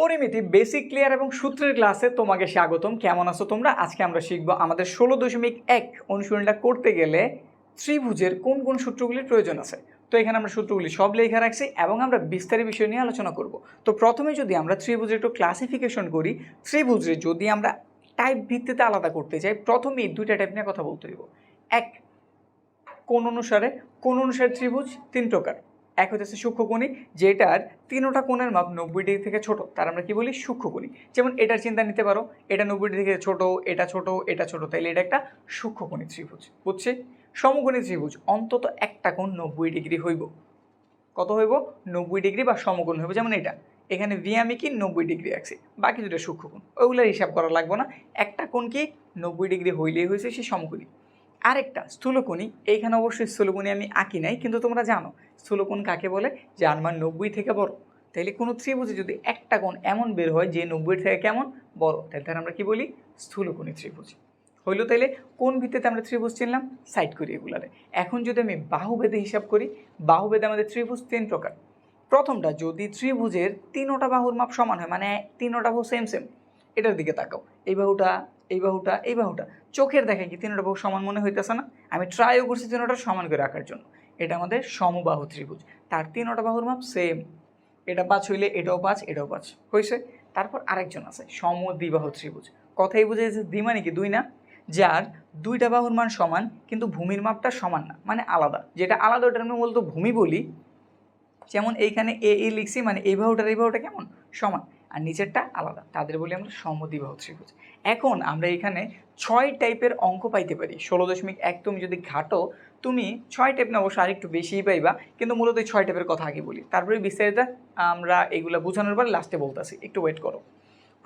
পরিমিতি basic clear এবং সূত্রের ক্লাসে তোমাকে স্বাগতম। কেমন আছো তোমরা? আজকে আমরা শিখব আমাদের ষোলো দশমিক এক অনুশীলনটা করতে গেলে ত্রিভুজের কোন কোন সূত্রগুলির প্রয়োজন আছে। তো এখানে আমরা সূত্রগুলি সব লেখা রাখছি এবং আমরা বিস্তারিত বিষয় নিয়ে আলোচনা করব। তো প্রথমে যদি আমরা ত্রিভুজের একটু ক্লাসিফিকেশন করি ত্রিভুজের যদি আমরা টাইপ ভিত্তিতে আলাদা করতে চাই, প্রথমেই দুইটা টাইপ নিয়ে কথা বলতে হইব। এক, কোন অনুসারে কোন অনুসারে ত্রিভুজ, তিন প্রকার। এক হচ্ছে সূক্ষ্মকোণী যেটার তিনোটা কোণের মাপ নব্বই ডিগ্রি থেকে ছোট। তার আমরা কি বলি? সূক্ষ্মকোণী যেমন এটার চিন্তা নিতে পারো, এটা নব্বই ডিগ্রি থেকে ছোট, এটা ছোট এটা ছোট। তাইলে এটা একটা সূক্ষ্মকোণী ত্রিভুজ, বুঝছি? সমকোণী ত্রিভুজ, অন্তত একটা কোণ নব্বই ডিগ্রি হইব। কত হইব? নব্বই ডিগ্রি বা সমকোণ হইব, যেমন এটা। এখানে ভি আমি কি? নব্বই ডিগ্রি আছে বাকি দুটো সূক্ষ্মকোণ ওইগুলোর হিসাব করা লাগবে না। একটা কোণ কি নব্বই ডিগ্রি হইলেই হয়েছে সে সমকোণী। আরেকটা স্থূলকোণী। এইখানে অবশ্যই স্থূলকোণী আমি আঁকি নাই, কিন্তু তোমরা জানো, স্থূলকোণ কাকে বলে? যে আমার নব্বই থেকে বড়। তাইলে কোনো ত্রিভুজে যদি একটা কোণ এমন বের হয় যে নব্বই থেকে কেমন? বড়। তাহলে তার আমরা কি বলি? স্থূলকোণী ত্রিভুজ। হইল তাইলে কোন ভিত্তিতে আমরা ত্রিভুজ চিনলাম? সাইড করি এগুলারে। এখন যদি আমি বাহুবেদে হিসাব করি বাহুবেদে আমাদের ত্রিভুজ তিন প্রকার। প্রথমটা যদি ত্রিভুজের তিনোটা বাহুর মাপ সমান হয় মানে তিনোটা বাহু সেম সেম এটার দিকে তাকাও। এই বাহুটা এই বাহুটা এই বাহুটা। চোখের দেখে কি, তিনোটা বাহু সমান মনে হইতেছে না? আমি ট্রাইও করছি তিনোটা সমান করে রাখার জন্য। এটা আমাদের সমবাহু ত্রিভুজ। তার তিনোটা বাহুর মাপ সেম এটা পাঁচ হইলে এটাও পাঁচ এটাও পাঁচ। হয়েছে তারপর আরেকজন আছে, সমদ্বিবাহু ত্রিভুজ। কথাই বুঝে যে দ্বি মানে কি, দুই না? যার দুইটা বাহুর মান সমান, কিন্তু ভূমির মাপটা সমান না মানে আলাদা। যেটা আলাদা, ওটার আমরা বলতো ভূমি বলি। যেমন এইখানে এ এ লিখছি মানে এই বাহুটার এই বাহুটা কেমন? সমান। আর নিচেরটা আলাদা। তাদের বলি আমরা সমদ্বিবাহু ত্রিভুজ। এখন আমরা এখানে ছয় টাইপের অঙ্ক পাইতে পারি। ষোলো দশমিক এক তুমি যদি ঘাটো, তুমি ছয় টাইপ না, অবশ্য আরেকটু বেশিই পাইবা, কিন্তু মূলত এই ছয় টাইপের কথা আগে বলি। তারপরে বিস্তারিত আমরা এগুলো বোঝানোর পর লাস্টে বলতেছি। একটু ওয়েট করো।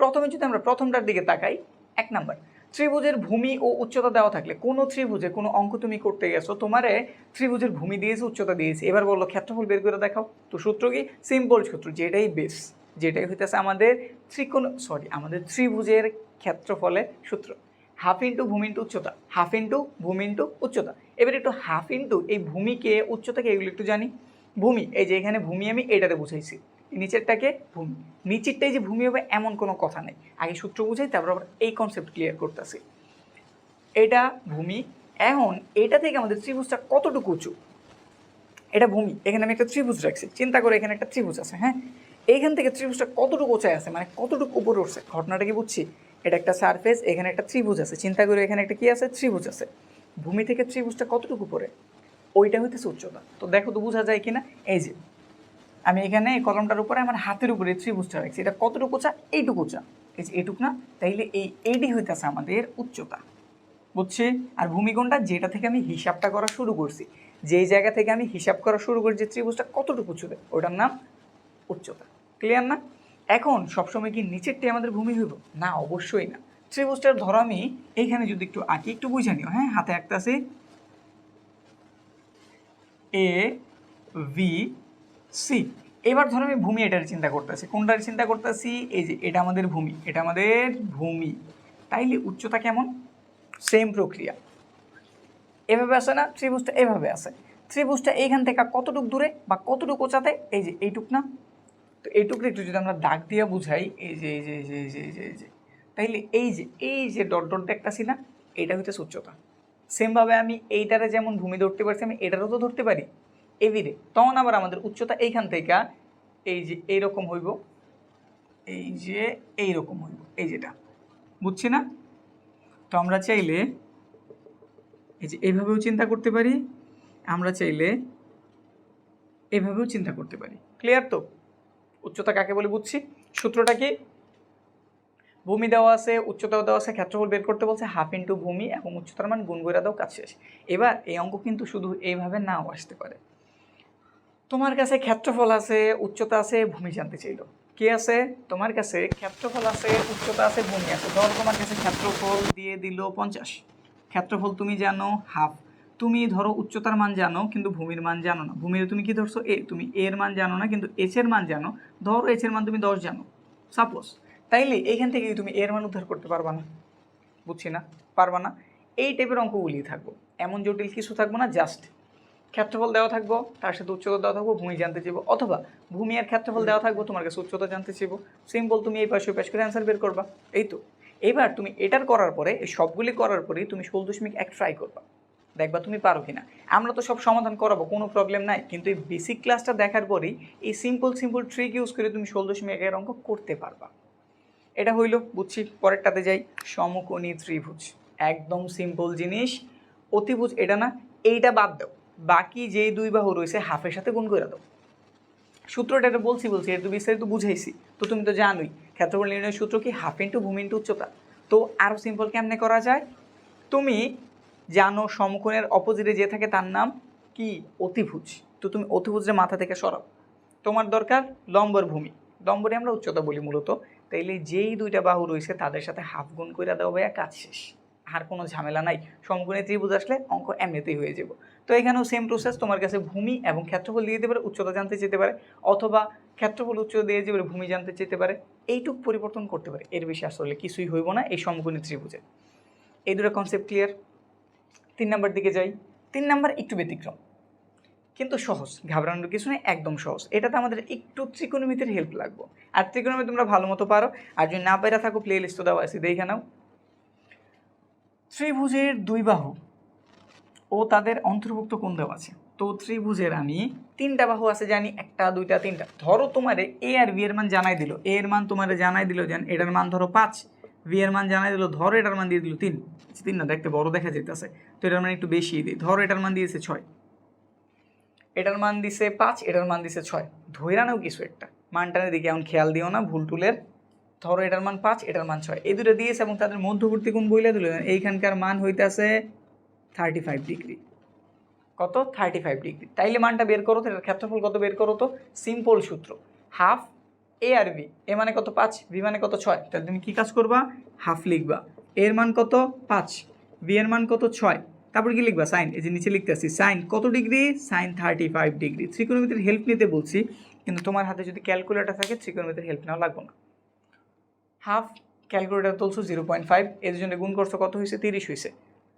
প্রথমে যদি আমরা প্রথমটার দিকে তাকাই, এক নাম্বার। ত্রিভুজের ভূমি ও উচ্চতা দেওয়া থাকলে কোনো ত্রিভুজে কোনো অঙ্ক তুমি করতে গেছো, তোমারে ত্রিভুজের ভূমি দিয়েছে, উচ্চতা দিয়েছে। এবার বলল ক্ষেত্রফল বের করে দেখাও। তো সূত্র কি? সিম্পল সূত্র, যেটাই বেস যেটাই হইতেছে আমাদের ত্রিকোণ সরি আমাদের ত্রিভুজের ক্ষেত্রফলে সূত্র। হাফ ইন্টু ভূমি ইন্টু উচ্চতা হাফ ইন্টু ভূমি ইন্টু উচ্চতা। এবার একটু হাফ ইন্টু এই ভূমিকে, উচ্চতাকে এগুলো একটু জানি। ভূমি, এই যে এখানে ভূমি আমি এটাতে বুঝাইছি, নিচেরটাকে ভূমি। নিচেরটাই যে ভূমি হবে এমন কোনো কথা নেই। আগে সূত্র বুঝাই, তারপর আবার এই কনসেপ্ট ক্লিয়ার করতেছি। এটা ভূমি, এখন এটা থেকে আমাদের ত্রিভুজটা কতটুকু উঁচু? এটা ভূমি, এখানে আমি একটা ত্রিভুজ রাখছি, চিন্তা করে এখানে একটা ত্রিভুজ আছে হ্যাঁ? এইখান থেকে ত্রিভুজটা কতটুকু উঁচায় আছে? মানে কতটুকু উপরে উঠছে? ঘটনাটা কি বুঝছি? এটা একটা সারফেস এখানে একটা ত্রিভুজ আছে। চিন্তা করে এখানে একটা কি আছে? ত্রিভুজ আছে। ভূমি থেকে ত্রিভুজটা কতটুকু উপরে? ওইটা হইতেছে উচ্চতা। তো দেখো তো বোঝা যায় কিনা? এই যে, আমি এখানে এই কলমটার উপরে আমার হাতের উপরে ত্রিভুজটা রাখছি। এটা কতটুকু উঁচা? এইটুকু উঁচা। এই যে এইটুকু না, তাইলে এই এইটি হইতেছে আমাদের উচ্চতা। বুঝছি? আর ভূমিকোণটা যেটা থেকে আমি হিসাবটা করা শুরু করছি, যেই জায়গা থেকে আমি হিসাব করা শুরু করছি ত্রিভুজটা কতটুকু উঁচুতে ওটার নাম উচ্চতা। ক্লিয়ার না? এখন সবসময় কি নিচেরটাই আমাদের ভূমি হইব? না, অবশ্যই না। ত্রিভুজটার ধরো আমি এইখানে যদি একটু আঁকি, একটু বুঝে নিও হ্যাঁ? হাতে একটা আছে এ ভি সি এবার ধরো আমি ভূমি এটার চিন্তা করতেছি। কোনটার চিন্তা করতেছি? এই যে এটা আমাদের ভূমি, এটা আমাদের ভূমি। তাইলে উচ্চতা কেমন? সেম প্রক্রিয়া। এভাবে আসে না? ত্রিভুজটা এভাবে আসে ত্রিভুজটা এইখান থেকে কতটুক দূরে বা কতটুকু ওচাতে? এই যে এইটুক না? তো এইটুকু একটু যদি আমরা দাগ দিয়ে বুঝাই, এই যে এই যে এই যে এই যে এই যে তাইলে এই যে এই যে ডট ডট দেখতেছি না, এইটা হইতেছে উচ্চতা সেমভাবে আমি এইটারে যেমন ভূমি ধরতে পারছি, আমি এটারও তো ধরতে পারি। এভিরে তখন আবার আমাদের উচ্চতা এইখান থেকে এই যে এইরকম হইব, এই যে এইরকম হইব, এই যেটা। বুঝছি না? তো আমরা চাইলে এই যে এইভাবেও চিন্তা করতে পারি, আমরা চাইলে এভাবেও চিন্তা করতে পারি। ক্লিয়ার তো? উচ্চতা কাকে বলে বুঝছি? সূত্রটা কি ভূমি দেওয়া আছে, উচ্চতাও দেওয়া আছে, ক্ষেত্রফল বের করতে বলছে হাফ ইন্টু ভূমি এবং উচ্চতার মান গুণ করে দাও শেষ। এবার এই অঙ্ক কিন্তু শুধু এইভাবে নাও আসতে পারে। তোমার কাছে ক্ষেত্রফল আছে, উচ্চতা আছে, ভূমি জানতে চাইলো। কি আছে? তোমার কাছে ক্ষেত্রফল আছে, উচ্চতা আছে, ভূমি আছে। ধরো তোমার কাছে ক্ষেত্রফল দিয়ে দিল পঞ্চাশ। ক্ষেত্রফল তুমি জানো, হাফ তুমি ধরো উচ্চতার মান জানো, কিন্তু ভূমির মান জানো না। ভূমির তুমি কি ধরছো? এ, তুমি এর মান জানো না, কিন্তু এচ এর মান জানো। ধরো এচ এর মান তুমি দশ জানো। সাপোজ তাইলে এইখান থেকে তুমি এর মান উদ্ধার করতে পারবা না। বুঝছি না? পারবা না? এই টাইপের অঙ্কগুলি থাকব। এমন জটিল কিছু থাকব না জাস্ট ক্ষেত্রফল দেওয়া থাকব, তার সাথে উচ্চতা দেওয়া থাকব, ভূমি জানতে চাইব, অথবা ভূমি আর ক্ষেত্রফল দেওয়া থাকব, তোমার কাছে উচ্চতা জানতে চাইব। সিম্পল তুমি এই পাশে পাশ করে অ্যান্সার বের করবা। এই তো। এবার তুমি এটার করার পরে সবগুলি করার পরেই তুমি ষোল দশমিক এক ট্রাই করবা। দেখবা তুমি পারো কিনা। আমরা তো সব সমাধান করাবো, কোনো প্রবলেম নাই। কিন্তু এই বেসিক ক্লাসটা দেখার পরেই এই সিম্পল সিম্পল ট্রিক ইউজ করে তুমি ষোলো দশমিক একের অঙ্ক করতে পারবা। এটা হইল, বুঝছি? পরেরটাতে যাই। সমকোণী ত্রিভুজ। একদম সিম্পল জিনিস। অতিভুজ এটা না, এইটা বাদ দাও। বাকি যেই দুই বাহু রয়েছে হাফের সাথে গুণ করে দাও। সূত্রটা এটা বলছি বলছি, এটা তো বিস্তারিত বুঝাইছি। তো তুমি তো জানোই, ক্ষেত্রফল নির্ণয়ের সূত্র কি? হাফ ইন্টু ভূমি ইন্টু উচ্চতা। তো আরও সিম্পল কেমনে করা যায়? তুমি জানো সমকোণের অপোজিটে যে থাকে তার নাম কি? অতিভুজ। তো তুমি অতিভুজের মাথা থেকে সরাও। তোমার দরকার লম্বর ভূমি। লম্বরে আমরা উচ্চতা বলি মূলত। তাইলে যেই দুইটা বাহু রয়েছে তাদের সাথে হাফ গুণ করে দেওয়া ভাইয়া, কাজ শেষ। আর কোনো ঝামেলা নাই। সমকোণে ত্রিভুজ আসলে অঙ্ক এমনিতেই হয়ে যাব। তো এখানেও সেম প্রসেস তোমার কাছে ভূমি এবং ক্ষেত্রফল দিয়ে দিতে পারে, উচ্চতা জানতে যেতে পারে, অথবা ক্ষেত্রফল উচ্চতা দিয়ে যেতে পারে, ভূমি জানতে যেতে পারে। এইটুক পরিবর্তন করতে পারে। এর বেশি আসলে কিছুই হইব না এই সমকোণী ত্রিভুজে। এই দুটো কনসেপ্ট ক্লিয়ার তিন নাম্বার দিকে যাই, তিন নাম্বার একটু ব্যতিক্রম। কিন্তু সহজ, ঘাবড়ানোর কিছু নেই, একদম সহজ। এটাতে আমাদের একটু ত্রিকোণমিতির হেল্প লাগবে। আর ত্রিকোণমিতি তোমরা ভালো মতো পারো, আর যদি না পাইরা থাকো প্লে লিস্ট তো দেওয়া আছে দেখে নাও। ত্রিভুজের দুই বাহু ও তাদের অন্তর্ভুক্ত কোন দেওয়া আছে? তো ত্রিভুজের আমি তিনটা বাহু আছে জানি, একটা, দুইটা, তিনটা। ধরো তোমারে এ আর বি এর মান জানাই দিল। এ এর মান তোমারে জানাই দিল যেন এটার মান ধরো পাঁচ। বি এর মান জানাই দিল, ধরো এটার মান দিয়ে দিল তিন। তিন না, দেখতে বড় দেখা যেতেছে তো এটার মান একটু বেশি দিই। ধরো এটার মান দিয়েছে ছয়। এটার মান দিছে পাঁচ, এটার মান দিছে ছয়। ধৈরা নাও কিছু একটা। মানটানের দিকে এমন খেয়াল দিও না, ভুল টুলের। ধরো এটার মান পাঁচ, এটার মান ছয়। এই দুটো দিয়েছে এবং তাদের মধ্যবর্তী কোণ বইলে দিল। এইখানকার মান হইতেছে থার্টি ফাইভ ডিগ্রি কত? থার্টি ফাইভ ডিগ্রি তাইলে মানটা বের করো তো, এটার ক্ষেত্রফল কত বের করো তো? সিম্পল সূত্র। হাফ এ আর বি। এ মানে কত পাঁচ, বি মানে কত ছয়। তাহলে তুমি কী কাজ করবা? হাফ লিখবা। এর মান কত? পাঁচ। বি এর মান কত? ছয়। তারপর কি লিখবা? সাইন। এই যে নিচে আসছি সাইন কত degree? Sine thirty five degree. ত্রিকোণমিতির help নিতে বলছি, কিন্তু তোমার হাতে যদি ক্যালকুলেটর থাকে, ত্রিকোণমিতির হেল্প নেওয়া লাগবে না। হাফ ক্যালকুলেটার তুলছো জিরো পয়েন্ট ফাইভ, এর জন্য গুণ করছ কত হয়েছে? তিরিশ হয়েছে।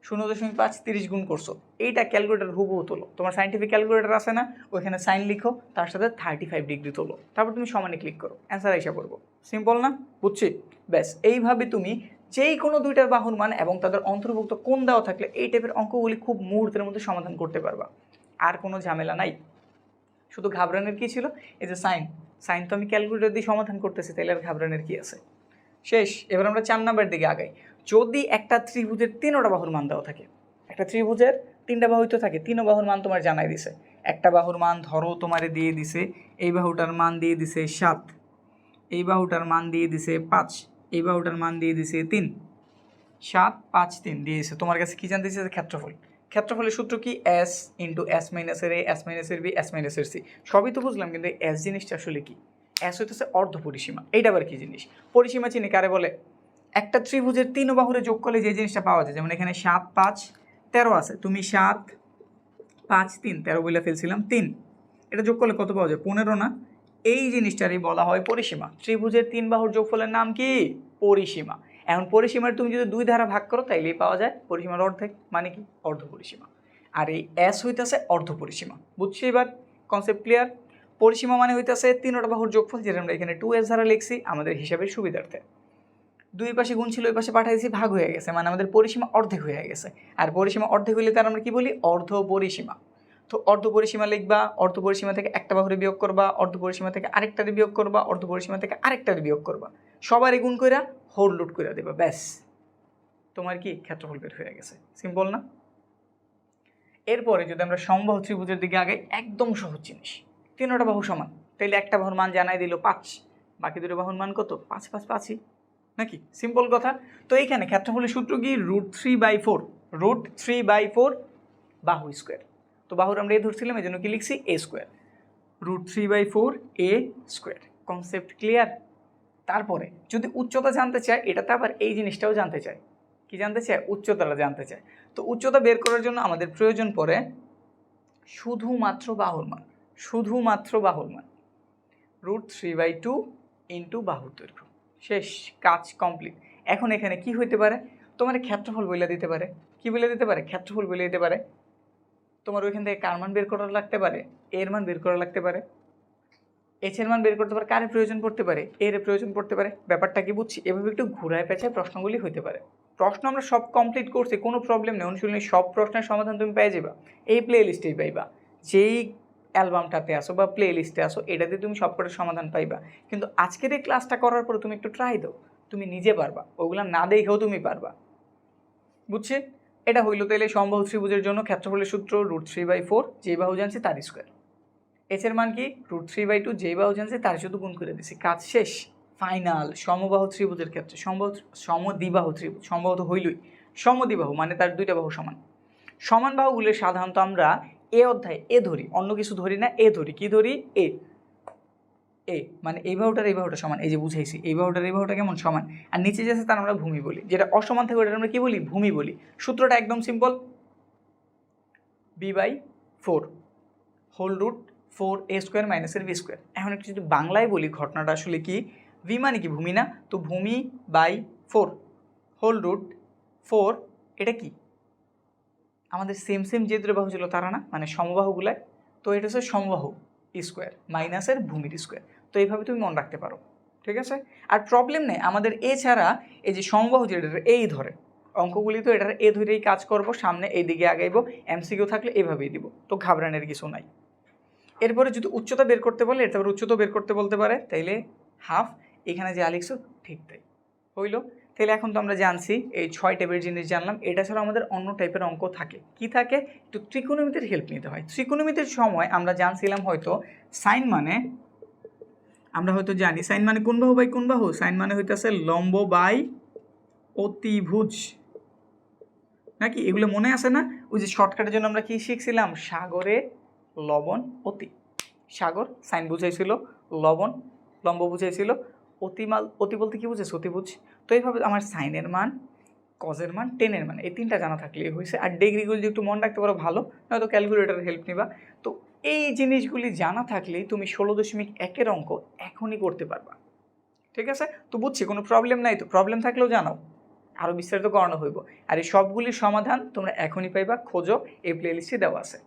শূন্য দশমিক পাঁচ তিরিশ গুণ করছ। এইটা ক্যালকুলেটার হুবহু তোলো। তোমার সাইন্টিফিক ক্যালকুলেটার আছে না, ওইখানে সাইন লিখো, তার সাথে থার্টি ফাইভ ডিগ্রি তোলো। তারপর তুমি সমানে ক্লিক করো। অ্যান্সার এসে পড়ব। সিম্পল না? বুঝছি? ব্যাস, এইভাবে তুমি যেই কোনো দুইটার বাহুর মান এবং তাদের অন্তর্ভুক্ত কোন দেওয়া থাকলে এই টাইপের অঙ্কগুলি খুব মুহূর্তের মধ্যে সমাধান করতে পারবা। আর কোনো ঝামেলা নাই। শুধু ঘাবড়ানোর কী ছিল? এই যে সাইন সাইন তো আমি ক্যালকুলেটর দিয়ে সমাধান করতেছি, তাহলে আর ঘাবড়ানোর কী আছে? শেষ। এবার আমরা চার নাম্বার দিকে আগাই। যদি একটা ত্রিভুজের তিনোটা বাহুর মান দেওয়া থাকে। একটা ত্রিভুজের তিনটা বাহু তো থাকে তিনও বাহুর মান তোমার জানাই দিছে। একটা বাহুর মান ধরো তোমারে দিয়ে দিছে, এই বাহুটার মান দিয়ে দিছে সাত, এই বাহুটার মান দিয়ে দিছে পাঁচ, এই বাহুটার মান দিয়ে দিছে তিন। সাত, পাঁচ, তিন দিয়েছে। তোমার কাছে কী জানতে ক্ষেত্রফল। ক্ষেত্রফলের সূত্র কি? এস ইন্টু এস মাইনাসের এ এস মাইনাসের বি এস মাইনাসের সি সবই তো বুঝলাম, কিন্তু এস জিনিসটা আসলে কি? এস হইতেছে অর্ধ পরিসীমা এইটা আবার কি জিনিস? পরিসীমা চিনি কারে বলে? একটা ত্রিভুজের তিন বাহুরে যোগ করলে যে জিনিসটা পাওয়া যায়, যেমন এখানে সাত, পাঁচ, তেরো আছে। তুমি সাত, পাঁচ, তিন, তেরো বলে ফেলছিলাম, তিন। এটা যোগ করলে কত পাওয়া যায়? পনেরো না? এই জিনিসটারই বলা হয় পরিসীমা। ত্রিভুজের তিন বাহুর যোগফলের নাম কি? পরিসীমা। এখন পরিসীমার তুমি যদি দুই ধারা ভাগ করো, তাইলেই পাওয়া যায় পরিসীমার অর্ধেক মানে কি? অর্ধ পরিসীমা। আর এই এস হইতেছে অর্ধ পরিসীমা। বুঝছি এবার? কনসেপ্ট ক্লিয়ার পরিসীমা মানে হইতেছে তিনটা বাহুর যোগফল, যেটা আমরা এখানে টু এস ধারা লিখছি, আমাদের হিসাবের সুবিধার্থে। দুই পাশে গুণ ছিল, ওই পাশে পাঠাইছি, ভাগ হয়ে গেছে। মানে আমাদের পরিসীমা অর্ধেক হয়ে গেছে। আর পরিসীমা অর্ধেক হইলে তার আমরা কি বলি? অর্ধ পরিসীমা। তো অর্ধ পরিসীমা লিখবা, অর্ধ পরিসীমা থেকে একটা বাহুরে বিয়োগ করবা, অর্ধ পরিসীমা থেকে আরেকটারে বিয়োগ করবা, অর্ধ পরিসীমা থেকে আরেকটারে বিয়োগ করবা। সবারই গুণ কইরা হোল লুট করে দেবা, ব্যাস। তোমার কি ক্ষেত্রফল বের হয়ে গেছে? সিম্পল না? এরপরে যদি আমরা সমবাহু ত্রিভুজের দিকে আগে একদম সহজ জিনিস। তিনটা বাহু সমান। তাইলে একটা বাহুর মান জানাই দিল পাঁচ। বাকি দুটো বাহুর মান কত? পাঁচ পাঁচ, পাঁচই। নাকি? সিম্পল কথা। তো এইখানে ক্ষেত্রফলের সূত্র কি? Root three by four root three by four বাহু স্কোয়ার তো বাহুর আমরা এ ধরছিলাম এই জন্য কি লিখছি? A square root three by four A square concept clear তারপরে, যদি উচ্চতা জানতে চায়, এটাতে আবার এই জিনিসটাও জানতে চায়। কি জানতে চায়? উচ্চতাটা জানতে চায়। তো উচ্চতা বের করার জন্য আমাদের প্রয়োজন পড়ে শুধুমাত্র বাহুর মান। শুধুমাত্র বাহুর মান। Root three by two into বাহুর দৈর্ঘ্য। শেষ, কাজ কমপ্লিট এখন এখানে কি হইতে পারে? তোমার ক্ষেত্রফল বলে দিতে পারে। কি বলে দিতে পারে? ক্ষেত্রফল বলে দিতে পারে। তোমার ওইখান থেকে কার মান বের করা লাগতে পারে? এর মান বের করা লাগতে পারে। এর মান বের করতে পারে, কারে প্রয়োজন পড়তে পারে? এর প্রয়োজন পড়তে পারে। ব্যাপারটা কি বুঝছি? এভাবে একটু ঘুরায় পেঁচায় প্রশ্নগুলি হতে পারে। প্রশ্ন আমরা সব কমপ্লিট করছি, কোনো প্রবলেম নেই, অনুশীলনী সব প্রশ্নের সমাধান তুমি পেয়ে যাবা এই প্লে লিস্টেই পাইবা। যেই অ্যালবামটাতে আসো বা প্লে লিস্টে আসো, এটাতে তুমি সব কটার সমাধান পাইবা। কিন্তু আজকের এই ক্লাসটা করার পরে তুমি একটু ট্রাই দাও, তুমি নিজে পারবা, ওগুলো না দেখেও তুমি পারবা। বুঝছে? এটা হইল তাহলে সম্ভব ত্রিভুজের জন্য ক্ষেত্রফলের সূত্র রুট থ্রি বাই ফোর যে বাহু জানছে তার স্কোয়ার এর মান কি? রুট থ্রি বাই টু যে বাহু জানছে তার শুধু গুণ করে দিছি। কাজ শেষ। ফাইনাল সমবাহু ত্রিভুজের ক্ষেত্রে। সম্ভব সমদ্বিবাহু ত্রিভুজ, সম্ভবত হইলই। সমদ্বিবাহু মানে তার দুইটা বাহু সমান। সমান বাহুগুলো সাধারণত আমরা এ অধ্যায়, এ ধরি, অন্য কিছু ধরি না, এ ধরি, কি ধরি? এ। এ মানে এই বাহুটার এই বাহুটা সমান, এই যে বুঝাইছি, এই বাহুটার এই বাহুটা কেমন সমান? আর নিচে যে আছে তার আমরা ভূমি বলি, যেটা অসমান থাকে ওটা আমরা কি বলি? ভূমি বলি। সূত্রটা একদম simple B by four whole root four A square মাইনাসের বি স্কোয়ার এখন একটু যদি বাংলায় বলি, ঘটনাটা আসলে কি? ভি মানে কি? ভূমি না? তো ভূমি by four whole root four এটা কি? আমাদের সেম সেম যে দুটো বাহু ছিল তারা না মানে সমবাহুগুলায়, তো এটা হচ্ছে সমবাহু স্কোয়ার মাইনাসের ভূমির স্কোয়ার তো এইভাবে তুমি মনে রাখতে পারো, ঠিক আছে? আর প্রবলেম নেই, আমাদের এছাড়া এই যে সমবাহু যেটা এই ধরে, অঙ্কগুলি তো এটার এ ধরেই কাজ করব, সামনে এই দিকে আগাইবো এমসিকিউ থাকলে এভাবেই দিব, তো ঘাবড়ানোর কিছু নাই। এরপরে যদি উচ্চতা বের করতে বলে আবার উচ্চতা বের করতে বলতে পারে, তাইলে হাফ এখানে যা লিখছো ঠিক তাই। হইল? তাহলে এখন তো আমরা জানছি, এই ছয় টাইপের জিনিস জানলাম। এটা ছাড়া আমাদের অন্য টাইপের অঙ্ক থাকে। কি থাকে? একটু ত্রিকোণমিতির হেল্প নিতে হয়। ত্রিকোণমিতির সময় আমরা জানছিলাম হয়তো সাইন মানে আমরা হয়তো জানি সাইন মানে কোন বাহু বাই কোন বাহু? সাইন মানে হইতেছে লম্ব বাই অতিভুজ। নাকি? এগুলো মনে আছে না? ওই যে শর্টকাটের জন্য আমরা কি শিখছিলাম? সাগরে লবণ অতি। সাগর সাইন বুঝাইছিল, লবণ, লম্ব বুঝাইছিল অতিমাল, অতি বলতে কি বুঝেছে? অতিভুজ। তো এইভাবে আমার সাইনের মান, কজের মান, টেনের মান, এই তিনটা জানা থাকলেই হয়েছে। আর ডিগ্রিগুলো যদি একটু মনে রাখতে পারো, ভালো। নয়তো ক্যালকুলেটারের হেল্প নিবা। তো এই জিনিসগুলি জানা থাকলেই তুমি ষোলো দশমিক একের অঙ্ক এখনই করতে পারবা। ঠিক আছে? তো বুঝছি, কোনো প্রবলেম নাই তো। প্রবলেম থাকলেও জানাও। আরও বিস্তারিত করানো হইব। আর এই সবগুলির সমাধান তোমরা এখনই পাইবা। খোঁজো, এই প্লেলিস্টে দেওয়া আছে।